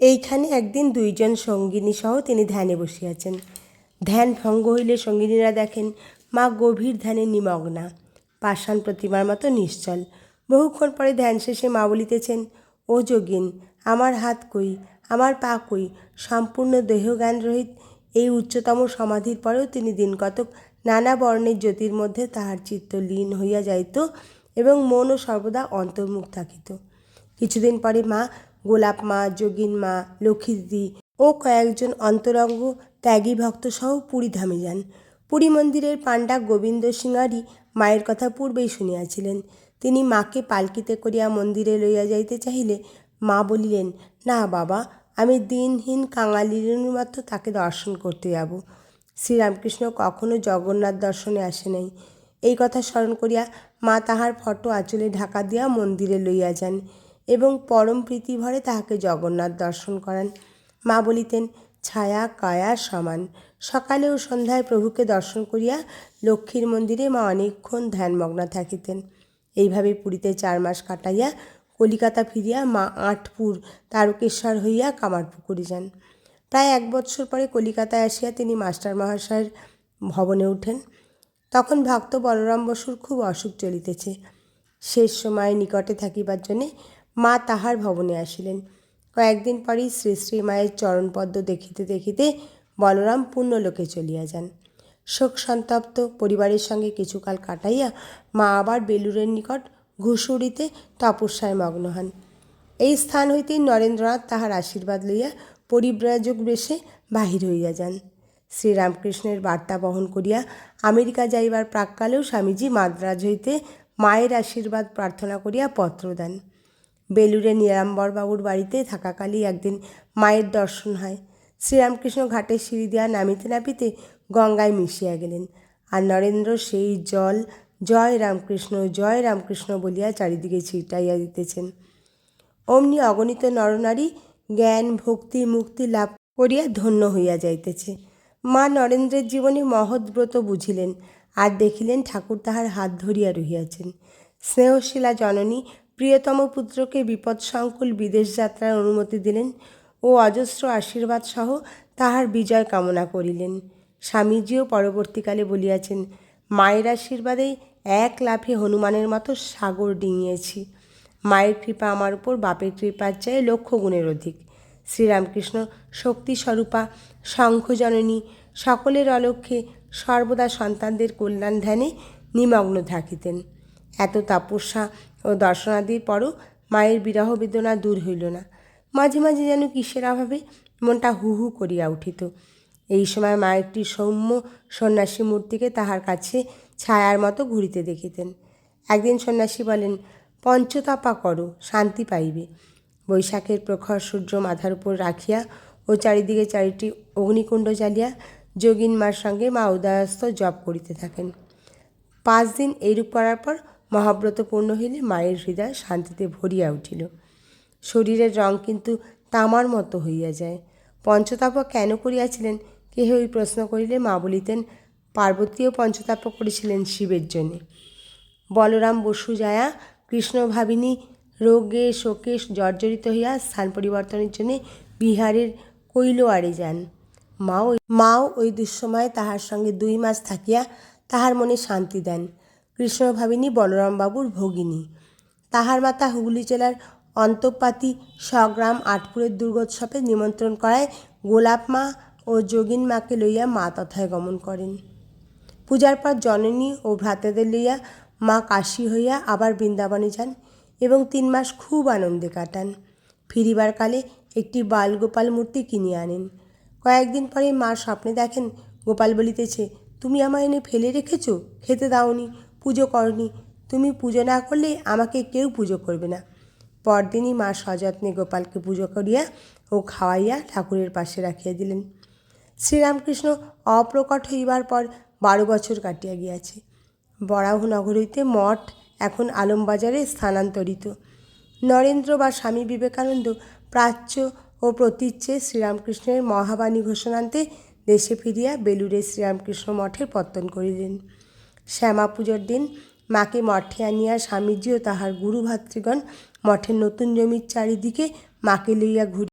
এইখানে একদিন দুইজন সঙ্গিনী সহ তিনি ধ্যানে বসিয়াছেন। ধ্যান ভঙ্গ হইলে সঙ্গিনীরা দেখেন, মা গভীর ধ্যানে নিমগ্না, পাষাণ প্রতিমার মতো নিশ্চল। বহুক্ষণ পরে ধ্যান শেষে মা বলিতেছেন, ও যোগিন, আমার হাত কই, আমার পা কই? সম্পূর্ণ দেহজ্ঞান রহিত এই উচ্চতম সমাধির পরেও তিনি দিনকতক নানা বর্ণের জ্যোতির মধ্যে তাহার চিত্ত লীন হইয়া যাইত এবং মনও সর্বদা অন্তর্মুখ থাকিত। কিছুদিন পরে মা গোলাপ মা, যোগিন মা লক্ষ্মীদি ও কয়েকজন অন্তরঙ্গ ত্যাগী ভক্ত সহ পুরী ধামে যান। পুরী মন্দিরের পাণ্ডা গোবিন্দ সিংহারি মায়ের কথা পূর্বেই শুনিয়াছিলেন। তিনি মাকে পালকিতে করিয়া মন্দিরে লইয়া যাইতে চাহিলে মা বলিলেন, না বাবা, আমি দিনহীন কাঙালির মতো তাকে দর্শন করতে যাব। শ্রীরামকৃষ্ণ কখনো জগন্নাথ দর্শনে আসে নাই। এই কথা স্মরণ করিয়া মা তাহার ফটো আঁচলে ঢাকা দিয়া মন্দিরে লইয়া যান। এবং পরম প্রীতি ভরে তাহাকে জগন্নাথ দর্শন করান। মা বলিতেন, ছায়া কায়া সমান। সকালে ও সন্ধ্যায় প্রভুকে দর্শন করিয়া লক্ষ্মীর মন্দিরে মা অনেকক্ষণ ধ্যানমগ্না থাকিতেন। এইভাবে পুরীতে চার মাস কাটাইয়া কলিকাতা ফিরিয়া মা আটপুর তারকেশ্বর হইয়া কামারপুকুরে যান। প্রায় এক বৎসর পরে কলিকাতায় আসিয়া তিনি মাস্টার মহাশয়ের ভবনে উঠেন। তখন ভক্ত বলরাম বসুর খুব অসুখ চলিতেছে। শেষ সময়ে নিকটে থাকিবার জন্যে মা তাহার ভবনে আসিলেন। কয়েকদিন পরেই শ্রী শ্রী মায়ের চরণপদ্ম দেখিতে দেখিতে বলরাম পুণ্যলোকে চলিয়া যান। শোক সন্তপ্ত পরিবারের সঙ্গে কিছুকাল কাটাইয়া মা আবার বেলুরের নিকট ঘুষুরিতে তপস্যায় মগ্ন হন। এই স্থান হইতে নরেন্দ্রনাথ তাহার আশীর্বাদ লইয়া পরিব্রাজক বেশে বাহির হইয়া যান। শ্রীরামকৃষ্ণের বার্তা বহন করিয়া আমেরিকা যাইবার প্রাককালেও স্বামীজি মাদ্রাজ হইতে মায়ের আশীর্বাদ প্রার্থনা করিয়া পত্র দেন। বেলুরে নীলাম্বরবাবুর বাড়িতে থাকাকালেই একদিন মায়ের দর্শন হয়। শ্রীরামকৃষ্ণ ঘাটের সিঁড়ি দিয়া নামিতে নামিতে গঙ্গায় মিশিয়া গেলেন। আর নরেন্দ্র সেই জল, জয় রামকৃষ্ণ জয় রামকৃষ্ণ বলিয়া চারিদিকে ছিটাইয়া দিতেছেন। অমনি অগণিত নরনারী জ্ঞান, ভক্তি, মুক্তি লাভ করিয়া ধন্য হইয়া যাইতেছে। মা নরেন্দ্রের জীবনে মহৎ ব্রত বুঝিলেন। আর দেখিলেন ঠাকুর তাহার হাত ধরিয়া রহিয়াছেন। স্নেহশীলা জননী প্রিয়তম পুত্রকে বিপদসংকুল বিদেশ যাত্রার অনুমতি দিলেন ও অজস্র আশীর্বাদ সহ তাহার বিজয় কামনা করিলেন। স্বামীজিও পরবর্তীকালে বলিয়াছেন, মায়ের আশীর্বাদেই এক লাফে হনুমানের মতো সাগর ডিঙিয়েছি। মায়ের কৃপা আমার উপর, বাপের কৃপার চেয়ে লক্ষ গুণের অধিক। শ্রীরামকৃষ্ণ শক্তিস্বরূপা, শঙ্খজননী, সকলের অলক্ষ্যে সর্বদা সন্তানদের কল্যাণ ধ্যানে নিমগ্ন থাকিতেন। এত তপস্যা ও দর্শনাদির পরও মায়ের বিরহ বেদনা দূর হইল না। মাঝে মাঝে যেন কিসের অভাবে মনটা হু হু করিয়া উঠিত। এই সময় মা একটি সৌম্য সন্ন্যাসী মূর্তিকে তাহার কাছে ছায়ার মতো ঘুরিতে দেখিতেন। একদিন সন্ন্যাসী বলেন, পঞ্চতাপা করো, শান্তি পাইবে। বৈশাখের প্রখর সূর্য মাথার উপর রাখিয়া ও চারিদিকে চারিটি অগ্নিকুণ্ড জ্বালিয়া যোগিন মার সঙ্গে মা উদয়স্ত জপ করিতে থাকেন। পাঁচ দিন এইরূপ করার পর মহাব্রত পূর্ণ হইলে মায়ের হৃদয় শান্তিতে ভরিয়া উঠিল। শরীরের রং কিন্তু তামার মতো হইয়া যায়। পঞ্চতাপ কেন করিয়াছিলেন? কেহ ওই প্রশ্ন করিলে মা বলিতেন, পার্বতীও পঞ্চতাপ করেছিলেন শিবের জন্যে। বলরাম বসু যায়া কৃষ্ণ ভাবিনী রোগে শোকে জর্জরিত হইয়া স্থান পরিবর্তনের জন্য বিহারের কৈলোয়ারে যান। মাও মাও ওই দুঃসময়ে তাহার সঙ্গে দুই মাস থাকিয়া তাহার মনে শান্তি দেন। কৃষ্ণ ভাবিনী বলরামবাবুর ভগিনী। তাহার মাতা হুগলি জেলার অন্তঃপাতি স্বগ্রাম আটপুরের দুর্গোৎসবে নিমন্ত্রণ করায় গোলাপ মা ও যোগিন মাকে লইয়া মা তথায় গমন করেন। পূজার পর জননী ও ভ্রাতাদের লইয়া মা কাশী হইয়া আবার বৃন্দাবনে যান এবং তিন মাস খুব আনন্দে কাটান। ফিরিবার কালে একটি বালগোপাল মূর্তি কিনিয়ে আনেন। কয়েকদিন পরে মা স্বপ্নে দেখেন, গোপাল বলিতেছে, তুমি আমায় এনে ফেলে রেখেছ? খেতে দাওনি। পুজো করনি। তুমি পুজো না করলে আমাকে কেউ পুজো করবে না। পরদিনই মা সযত্নে গোপালকে পুজো করিয়া ও খাওয়াইয়া ঠাকুরের পাশে রাখিয়া দিলেন। শ্রীরামকৃষ্ণ অপ্রকট হইবার পর বারো বছর কাটিয়া গিয়াছে। বরাহ নগর হইতে মঠ এখন আলমবাজারে স্থানান্তরিত। নরেন্দ্র বা স্বামী বিবেকানন্দ প্রাচ্য ও প্রতীচ্যে শ্রীরামকৃষ্ণের মহাবাণী ঘোষণান্তে দেশে ফিরিয়া বেলুড়ে শ্রীরামকৃষ্ণ মঠের পত্তন করিলেন। শ্যামা পুজোর দিন মাকে মঠে আনিয়া স্বামীজি ও তাহার গুরু ভাতৃগণ মঠের নতুন জমির চারিদিকে মাকে লইয়া ঘুরি